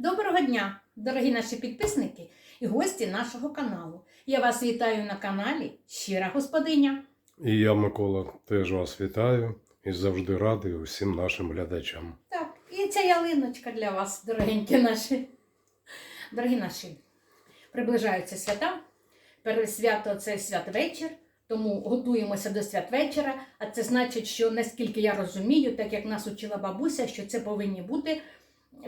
Доброго дня, дорогі наші підписники і гості нашого каналу. Я вас вітаю на каналі Щира Господиня. І я, Микола, теж вас вітаю і завжди радий усім нашим глядачам. Так, і ця ялиночка для вас, дорогенькі наші. Дорогі наші, приближаються свята. Перед свято це святвечір, тому готуємося до святвечора. А це значить, що наскільки я розумію, так як нас учила бабуся, що це повинні бути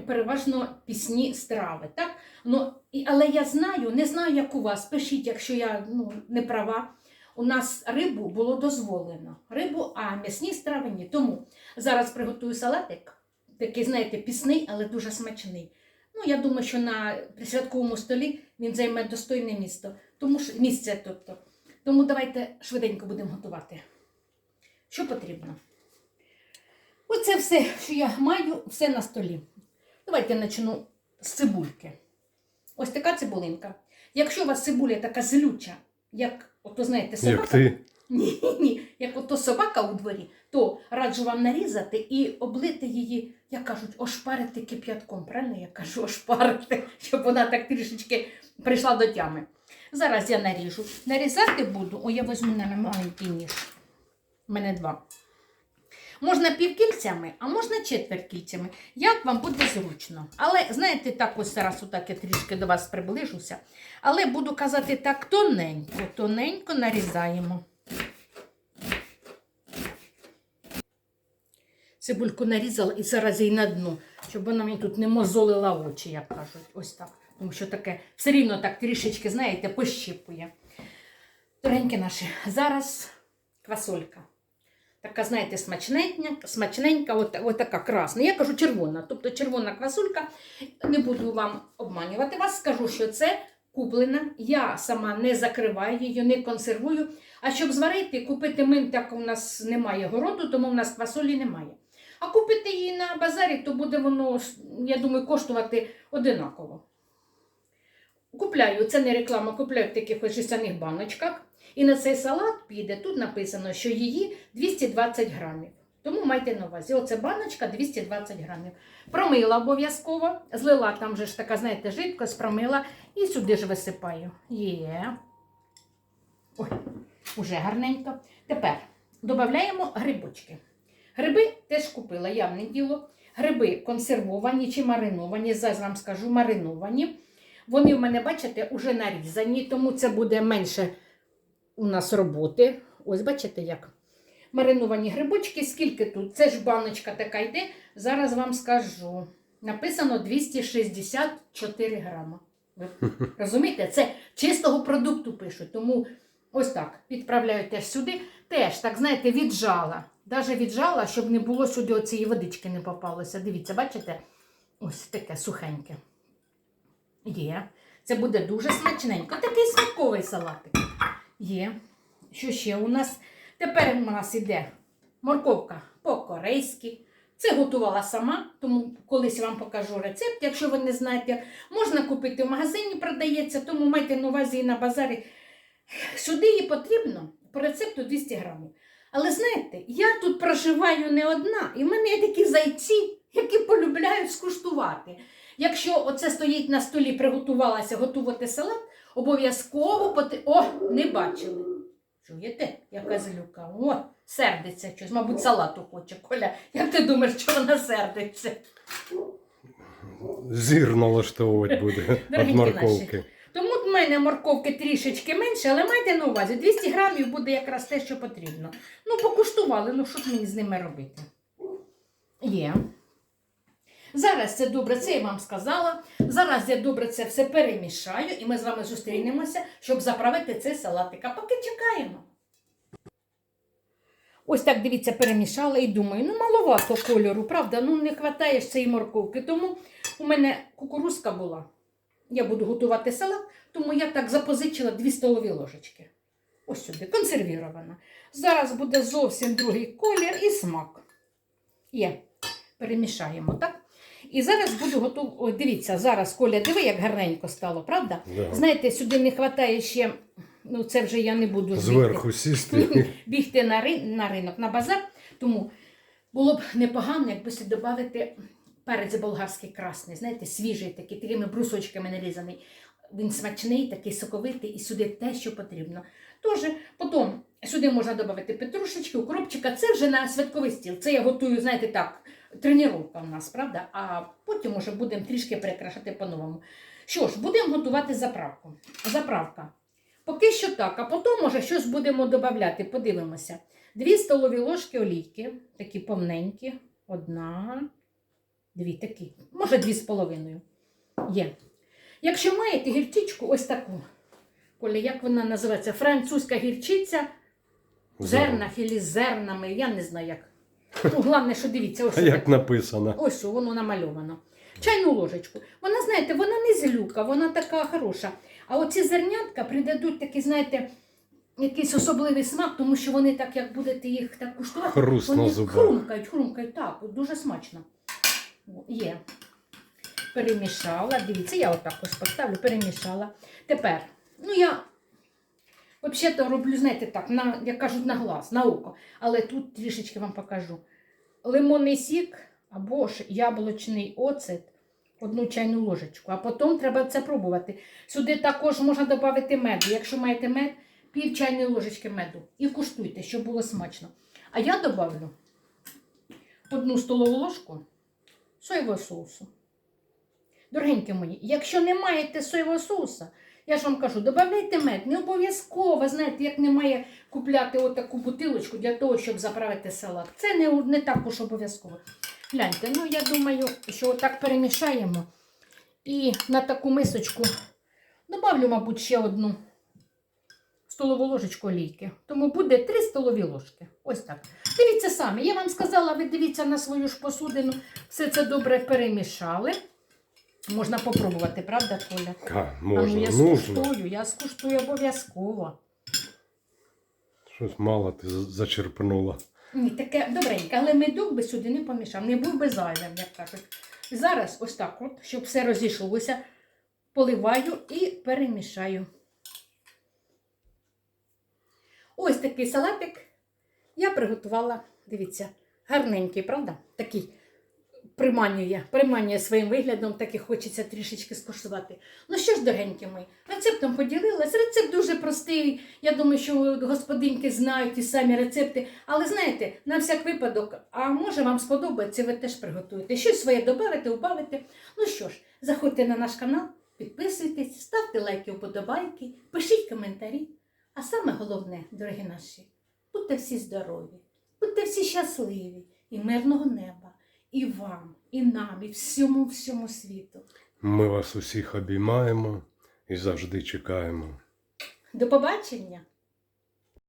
переважно пісні страви. Так? Ну, але я знаю, не знаю, як у вас. Пишіть, якщо я ну, не права. У нас рибу було дозволено. Рибу, а м'ясні страви ні. Тому зараз приготую салатик. Такий, знаєте, пісний, але дуже смачний. Ну, я думаю, що на святковому столі він займе достойне місто. Тому що місце, тобто. Тому давайте швиденько будемо готувати. Що потрібно? Оце все, що я маю, все на столі. Давайте я почну з цибульки. Ось така цибулинка. Якщо у вас цибуля така злюча, як, ото знаєте, собака. Як ти? Ні, ні, як ото собака у дворі, то раджу вам нарізати і облити її, як кажуть, ошпарити кип'ятком. Правильно я кажу, ошпарити, щоб вона так трішечки прийшла до тями. Зараз я наріжу. Нарізати буду, о, я візьму на маленький ніж. У мене два. Можна півкільцями, а можна четверть Як вам буде зручно. Але, знаєте, так ось зараз отак я трішки до вас приближуся. Але буду казати так тоненько, тоненько нарізаємо. Цибульку нарізала і зараз її на дно, щоб вона мені тут не мозолила очі, як кажуть. Ось так. Тому що таке все рівно так трішечки, знаєте, пощіпує. Дорогенькі наші, зараз квасолька. Така, знаєте, смачненька, смачненька, от, от така красна. Я кажу червона. Тобто червона квасолька. Не буду вам обманювати вас, скажу, що це куплена. Я сама не закриваю її, не консервую. А щоб зварити, купити мин, так у нас немає городу, тому в нас квасолі немає. А купити її на базарі, то буде воно, я думаю, коштувати одинаково. Купляю, це не реклама, купляю в таких ось жестяних баночках. І на цей салат піде, тут написано, що її 220 грамів. Тому майте на увазі. Оце баночка 220 грамів. Промила обов'язково, злила там же ж така, знаєте, жидкость, промила і сюди ж висипаю. Є. Ой, уже гарненько. Тепер додаємо грибочки. Гриби теж купила, явне діло. Гриби консервовані чи мариновані, зараз вам скажу мариновані. Вони в мене, бачите, вже нарізані, тому це буде менше у нас роботи. Ось бачите як. Мариновані грибочки, скільки тут? Це ж баночка така йде. Зараз вам скажу. Написано 264 грама. Ви розумієте? Це чистого продукту пишуть. Тому ось так підправляю теж сюди. Теж, так знаєте, віджала. Даже віджала, щоб не було сюди оцієї водички не попалося. Дивіться, бачите? Ось таке сухеньке. Є. Це буде дуже смачненько. Такий смаковий салатик. Є. Що ще у нас? Тепер у нас іде морковка по-корейськи. Це готувала сама, тому колись вам покажу рецепт. Якщо ви не знаєте, можна купити в магазині, продається, тому майте на увазі і на базарі. Сюди її потрібно по рецепту 200 грамів. Але знаєте, я тут проживаю не одна, і в мене є такі зайці, які полюбляють скуштувати. Якщо оце стоїть на столі, приготувалася готувати салат, обов'язково поти... О, не бачили. Чуєте, яка злюка? О, сердиться щось, мабуть, салату хоче. Коля, як ти думаєш, що вона сердиться? Зір налаштовувати буде від морковки. Тому в мене морковки трішечки менше, але майте на увазі, 200 грамів буде якраз те, що потрібно. Ну, покуштували, ну що ж мені з ними робити? Є. Зараз це добре, це я вам сказала. Зараз я добре це все перемішаю, і ми з вами зустрінемося, щоб заправити цей салатик. А поки чекаємо. Ось так, дивіться, перемішала і думаю, ну маловато кольору, правда, ну не вистачає цієї морковки. Тому у мене кукурузка була. Я буду готувати салат, тому я так запозичила 2 столові ложечки. Ось сюди, консервірована. Зараз буде зовсім другий колір і смак. Є. Перемішаємо, так? І зараз буду готувати. Ой, дивіться, зараз Коля, диви, як гарненько стало, правда? Да. Знаєте, сюди не вистачає ще, ну це вже я не буду. Зверху сісти. бігти на, ри... на ринок, на базар. Тому було б непогано, якби сюди додати перець болгарський красний, знаєте, свіжий такий, такими брусочками нарізаний. Він смачний, такий соковитий, і сюди те, що потрібно. Тож, потім сюди можна додати петрушечки, укропчика. Це вже на святковий стіл. Це я готую, знаєте, так, тренування в нас, правда? А потім уже будемо трішки перекрашати по-новому. Що ж, будемо готувати заправку. Заправка. Поки що так, а потім, може, щось будемо додати, подивимося. Дві столові ложки олійки, такі повненькі. Одна, дві такі, може, дві з половиною. Є. Якщо маєте гірчичку, ось таку. Коля, як вона називається? Французька гірчиця в зернах зернами, я не знаю як. Ну, головне, що дивіться, ось як таке. написано? Ось що, воно намальовано. Чайну ложечку. Вона, знаєте, вона не злюка, вона така хороша. А оці зернятка придадуть такий, знаєте, якийсь особливий смак, тому що вони так, як будете їх так куштувати, Хруст на вони зубах. хрумкають, хрумкають, так, дуже смачно. О, Є. Перемішала. Дивіться, я отак ось поставлю, перемішала. Тепер, ну я взагалі роблю, знаєте, так, на, як кажуть, на глаз, на око. Але тут трішечки вам покажу. Лимонний сік або ж яблучний оцет, одну чайну ложечку. А потім треба це пробувати. Сюди також можна додати меду. Якщо маєте мед, пів чайної ложечки меду. І куштуйте, щоб було смачно. А я добавлю одну столову ложку соєвого соусу. Дорогенькі мої, якщо не маєте соєвого соуса, я ж вам кажу, додавайте мед. Не обов'язково, знаєте, як немає купляти отаку бутилочку для того, щоб заправити салат. Це не, не так уж обов'язково. Гляньте, ну я думаю, що отак перемішаємо. І на таку мисочку добавлю, мабуть, ще одну столову ложечку олійки. Тому буде 3 столові ложки. Ось так. Дивіться самі. Я вам сказала, ви дивіться на свою ж посудину. Все це добре перемішали. Можна попробувати, правда, Коля? А ну, я нужно. скуштую, я скуштую обов'язково. Щось мало ти зачерпнула. Ні, таке добреньке, але медок би сюди не помішав, не був би зайвим, як кажуть. Зараз ось так от, щоб все розійшлося, поливаю і перемішаю. Ось такий салатик я приготувала. Дивіться, гарненький, правда? Такий приманює, приманює своїм виглядом, так і хочеться трішечки скуштувати. Ну що ж, дорогенькі мої, рецептом поділилась. Рецепт дуже простий. Я думаю, що господинки знають і самі рецепти. Але знаєте, на всяк випадок, а може вам сподобається, ви теж приготуєте. Щось своє додавите, убавите. Ну що ж, заходьте на наш канал, підписуйтесь, ставте лайки, вподобайки, пишіть коментарі. А саме головне, дорогі наші, будьте всі здорові, будьте всі щасливі і мирного неба. І вам, і нам, і всьому всьому світу. Ми вас усіх обіймаємо і завжди чекаємо. До побачення!